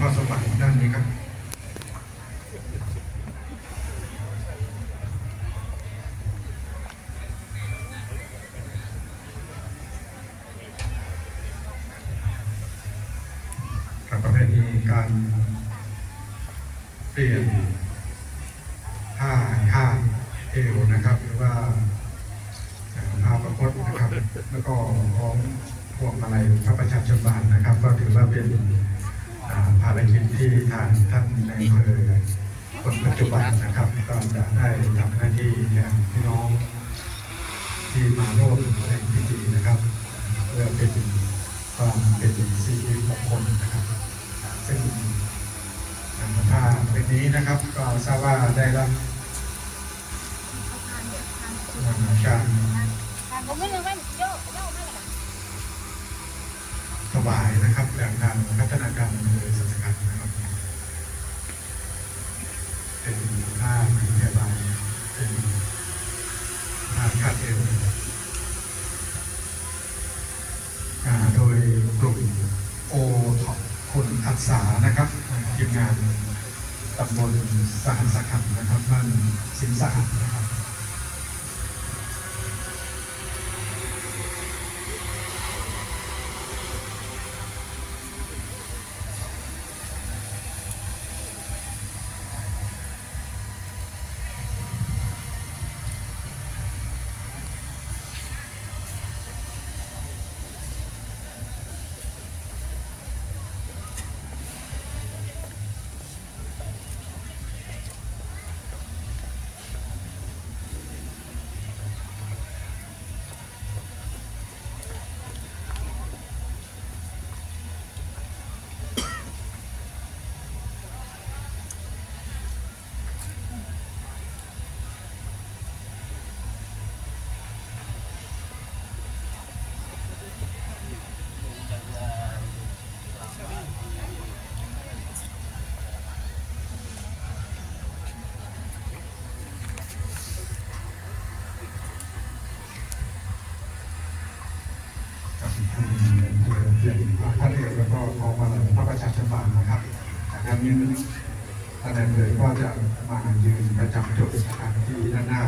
พ่อสมบัติด้านนี้ครับกับ อ่าภารกิจที่ทางท่านในอำเภอคนปัจจุบันนะครับก็จะได้ทำหน้าที่แทนพี่น้องที่มาร่วมในพิธีนะครับเพื่อเป็นความเป็นสิริมงคลนะครับ ซึ่งถ้าเป็นนี้นะครับ ก็ทราบว่าได้รับการ ถวายนะครับจากทางพัฒนาการอำเภอสัสกัดนะครับ เป็นผ้าพยาบาลเป็นผ้าคาดเอวโดยกลุ่มโอท็อปคนอักษานะครับทีมงานตำบลสหัสขันธ์นะครับบ้านสินสะอาด พระประชาชนบาลนะครับดังนั้นท่านนายอำเลยก็จะมายืนประจำจุดนะครับที่ด้านหน้า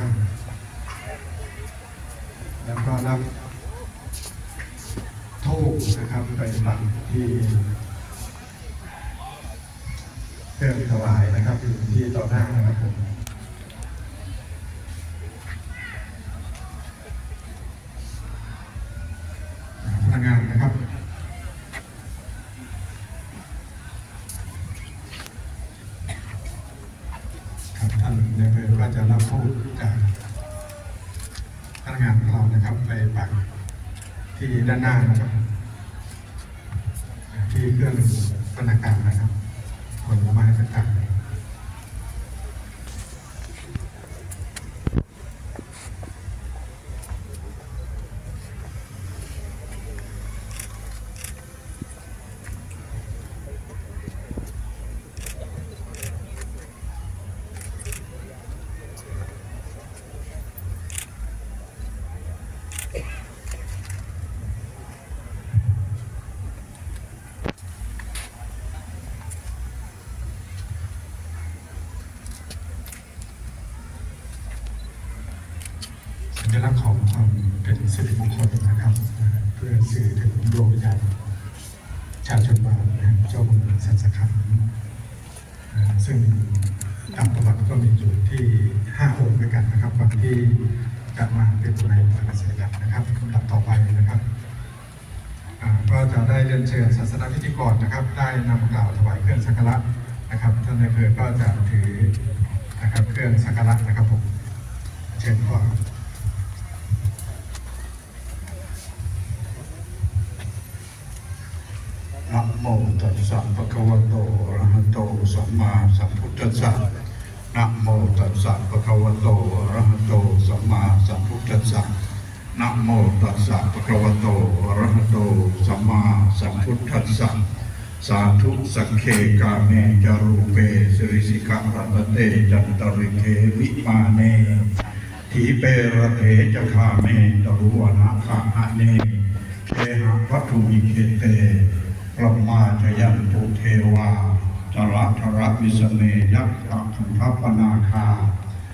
แล้วก็รับทูบนะครับไปปักที่เครื่องถวายนะครับอยู่ที่ต่อหน้านะครับผมานในอำเภอจะรับผู้จากพนักงานของเรานะครับไปปักที่ด้านหน้านะครับ ที่เครื่องพนักงานนะครับผลไม้ต่างๆ สัญลักษณ์ของความเป็น สิริมงคลนะครับ เพื่อสื่อถึงดวงวิญญาณชาวชนบาลนะครับเจ้าเมืองสันสขันซึ่งตามประวัติก็มีอยู่ที่ห้าองค์ด้วยกันนะครับวันที่จะมาเป็นในพระราชยัตินะครับลำดับต่อไปนะครับก็จะได้เรียนเชิญศาสนาพิธีกรนะครับ ได้นำกล่าวถวายเครื่องสักการะนะครับท่านนายอำเภอก็จะถือนะครับเครื่องสักการะนะครับผมเชิญพ่อน นะโมตัสสะภะคะวะโตอะระหะโตสัมมาสัมพุทธัสสะนะโมตัสสะภะคะวะโตอะระหะโตสัมมาสัมพุทธัสสะนะโมตัสสะภะคะวะโตอะระหะโตสัมมาสัมพุทธัสสะสาธุสังเคกาเมจารูเปสิริสิกะรัตเตจันตริเทวิมาเนทีเประเทจะคาเมตรุวนาคาอะเนเทหะวัตถุวิเคเต ระมาชยันตุเทวาจระธระวิสเมยักขะขันทัปนาคา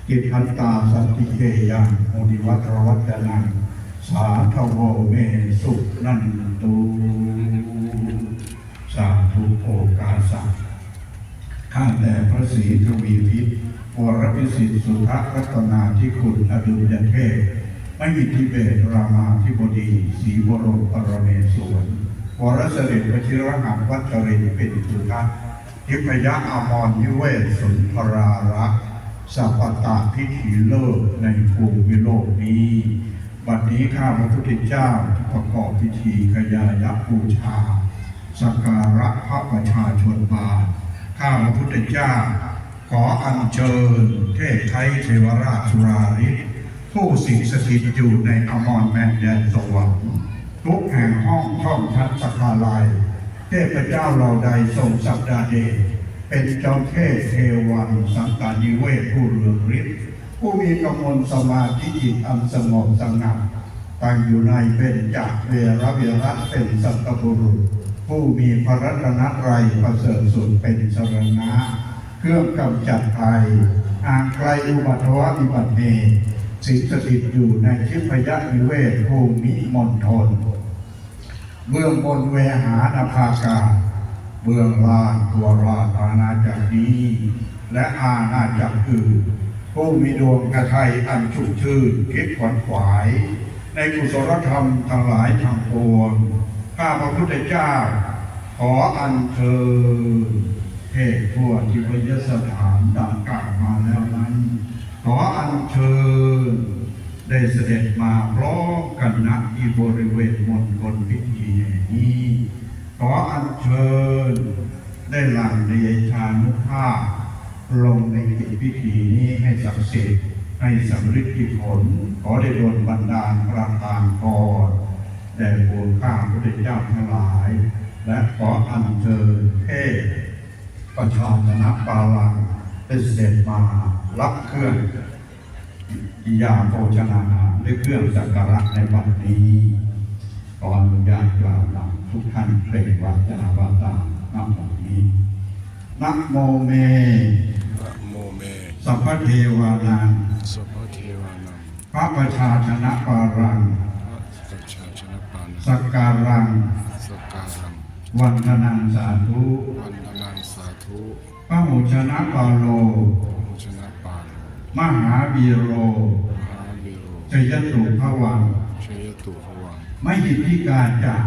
กิทันตาสันติเกยังโมนิวัตรวัตนังสาธโวเมสุนันตุสาธุโอกาสะข้าแต่พระศรีทวีพิษวรพิสิทธิสุภรัตนาที่คุณอดุลยเทพไม่มีทิเบตรามาธิบดีศรีบรปรเมศวร วรเสด็จพชิรหัสวัชรินเป็นสุทัศทิพยะอมรนิเวศสุนทรารักษ์สัพตาพิธีเลิศในภูมิโลกนี้ บัดนี้ข้าพระพุทธเจ้าประกอบพิธีกยายบูชา สักการะพระประชาชนมาข้าพระพุทธเจ้า ขออัญเชิญเทพไทยเทวราชสุราริผู้สิงสถิตอยู่ในอมรแมนแดนสวรรค์ ทุกแห่งห้องช่องชั้นสกาลาย เทพเจ้าเราใดทรงสัปดาเดชเป็นเจ้าเทพเทวันสังกานิเวศผู้เรืองฤทธิ์ผู้มีกำมลสมาธิจิตอันสงบสงัดตั้งอยู่ในเป็นจากเวรเวรัตเป็นสัตบุรุษ ผู้มีพระรัตนตรัยประเสริฐสุดเป็นสรณะ เครื่องกำจัดภัยห่างไกลอุบัติวะวิบัติเม สิงสถิตอยู่ในทิพยวิเวศภูมิมณฑลเบื้องบนเวหานาภากาศเบื้องลางตัวราชอาณาจักรนี้ และอาณาจักรอื่นผู้มีดวงกระไทยอันชุ่มชื่นคิดขวัญขวาย ในกุศลธรรมทั้งหลายทั้งปวงข้าพระพุทธเจ้า ขออัญเชิญเทพทั่วที่พยสถานดังกล่าวมาแล้วนั้น ขออัญเชิญได้เสด็จมาพร้อมกันณที่บริเวณมณฑลพิธีแห่งนี้ ขออัญเชิญได้หลั่งเดชานุภาพลงในกิจพิธีนี้ให้ศักดิ์สิทธิ์ให้สำฤทธิผล ขอได้โดนบันดาลพระทานพรแด่ปวงข้าพระเจ้าทั้งหลาย และขออัญเชิญเทพประชาชนะปาลังได้เสด็จมา รับเครื่องยาโภชนาหารด้วยเครื่องสักการะในวันนี้ขออนุญาตกล่าวนำทุกท่านเปล่งวาจาวาตามนำวันนี้นะโมเมนะโมเม สัพพเทวานังสัพพเทวานังพระประชาชนะปารังพระประชาชนะปานังสักการังสักการังวันธนังสาธุวันดนังสาธุพระโมชนะปาโลโมชนะปาโล มหาวีโรมหาวิโรชยตุพระวังชยตุภวังไม่หิทธิการจาก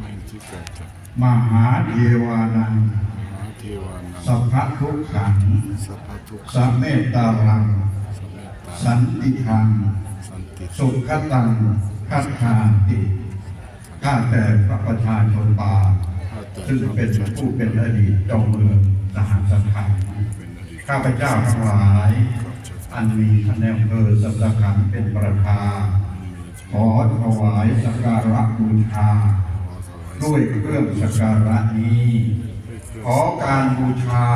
ไม่ที่เกิดจากมหาเทวานังมหาเทวานังสัพพทุกขังสัพพะทุกข์สัมเมตตารัง สัมเมตตาสันติทังสันติสุขตังคัตถาติข้าแต่พระประชาชนบาลข้าแต่ซึ่งพระปเป็นระชาชผู้นเป็นอดีตเจ้าเมืองสหสขันธ์เป็นอดีตข้าพเจ้าทั้งหลาย อันมีคะแนนเภอสัสขันเป็นประธานขอถวายสักการะบูชาด้วยเครื่องสักการะนี้ ขอการบูชา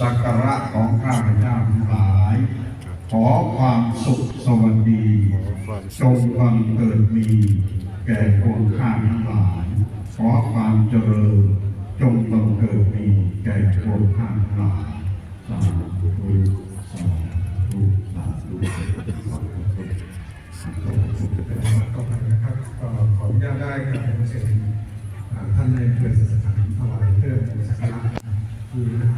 สักการะของข้าพเจ้าทั้งหลาย ขอความสุขสวัสดีจงบังเกิดมี แก่พวกข้าทั้งหลาย ขอความเจริญจงบังเกิดมี แก่พวกข้าทั้งหลายสาธุสาธุ ก็ไปนะครับก็ขออนุญาตได้กับเรียนเชิญอ่าท่านในเพื่อนสถานถวายเครื่องสักการะที่หน้า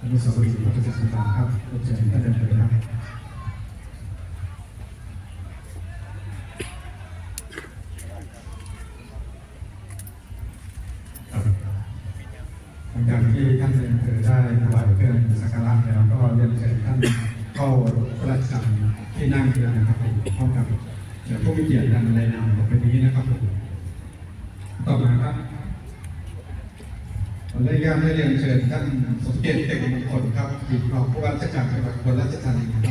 อนุสาวรีย์พระเจ้าสนาครับเรียนเชิญท่านในเพื่อนครับหลังจากที่ท่านในเพื่อนได้ถวายเครื่องสักการะแล้วก็เรียนเชิญท่านเข้าประจำที่นั่งเรือนะครับผมพร้อมกับเดี๋ยวผู้มีเกียรติดังในนามของเป็นนี้นะครับผมต่อมาครับขออนุญาตได้เรียนเชิญท่านสมเกียรติเต็มมงคลครับอดีตรองผู้ว่า รา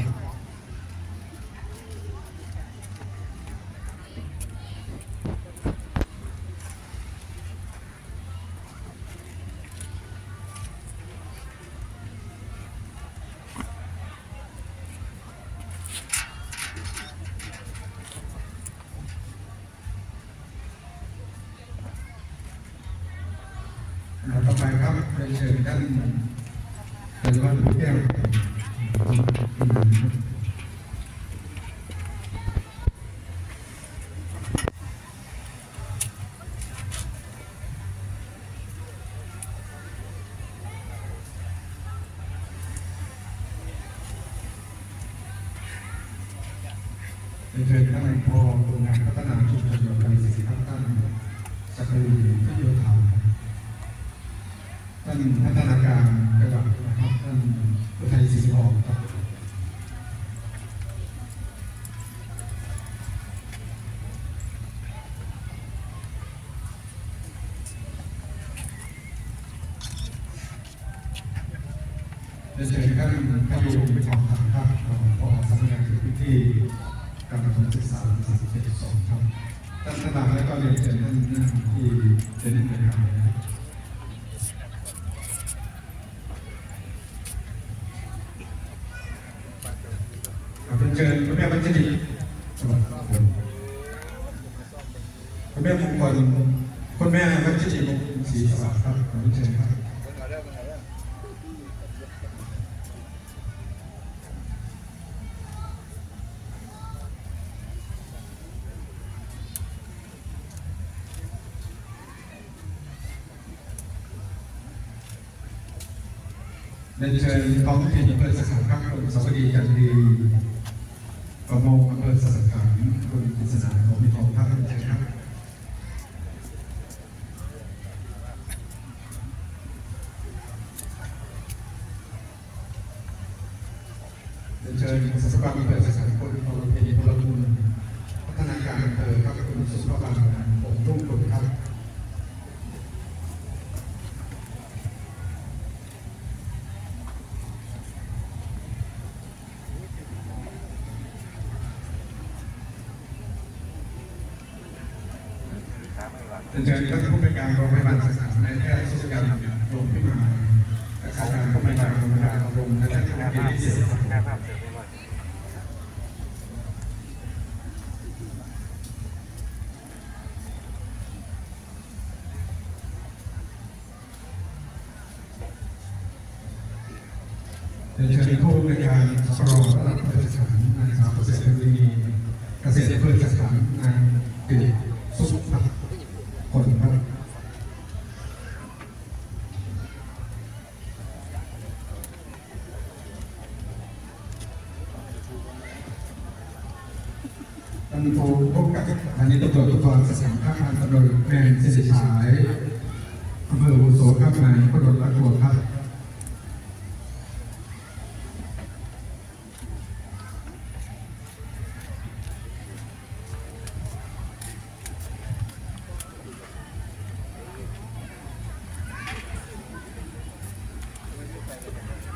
เป็นเชิญท่านพยุงไปทองทางภาคพอสำนักงานเขตพื้นที่การประถมศึกษาสามสิบเจ็ดสองครับท่านประธานและก็เรียนเชิญท่านที่เป็นในการนะครับครับเป็นเชิญคุณแม่วัญชรีสวัสดีครับคุณแม่มงคลคุณแม่วัญชรีมงคลศรีสวัสดิ์ครับขอเรียนเชิญครับเรียนเชิญท้องถิ่นอำเภอสขันครับคุณสวัสดีจันดีประมงอำเภอสขันคุณปริศนาของมีทองครับเรียนเชิญครับ เรียนเชิญสสภาอำเภอสขันคุณพลเพณีพลบุญพัฒนาการอำเภอครับคุณสุภาพบางผมรุ่งคุณครับ เชิญท่านผู้บริการโรงพยาบาลสนามในแพทย์สุขการโรงพยาบาลอาจารย์ผู้บริการโรงพยาบาลโรงพยาบาลที่เสีย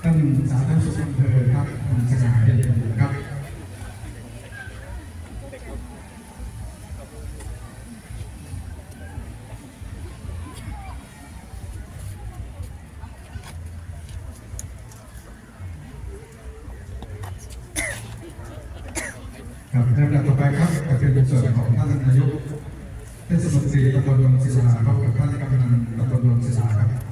ท่านสาธารณสุขอำเภอครับคุณสง่าเด่นครับครับในลำดับต่อไปครับก็เป็นในส่วนของท่านนายกเทศมนตรีตำบลนนศิลาครับกับท่านกำนันตำบลนนศิลาครับ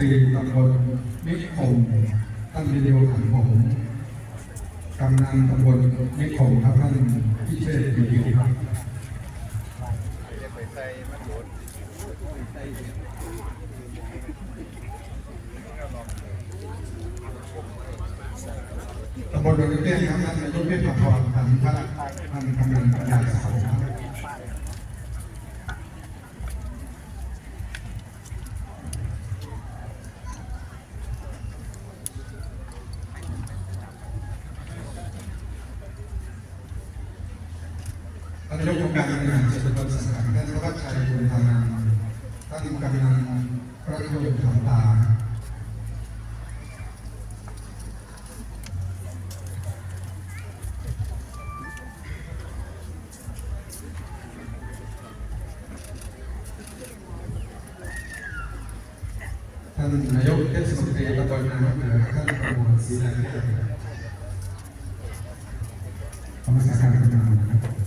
14ตำบลนิคมท่านวิดีโอขังผมกำนันตำบลนิคมครับท่านพิเชษวิดีโอครับตำบลดงเตี้ยครับท่านนายกเทศมนตรีขันรท่านกำนันประดาสาวครับ นนายกองค์การบริหารส่วนตำบลสังกัดท่านวัชชัยบุญธานามท่านกำนันพระยงคำตาท่านท่านนายกเทศมนตรีตำบลนาเหนือท่านประมวลศรีนารีธรรมสาการงานนะครับ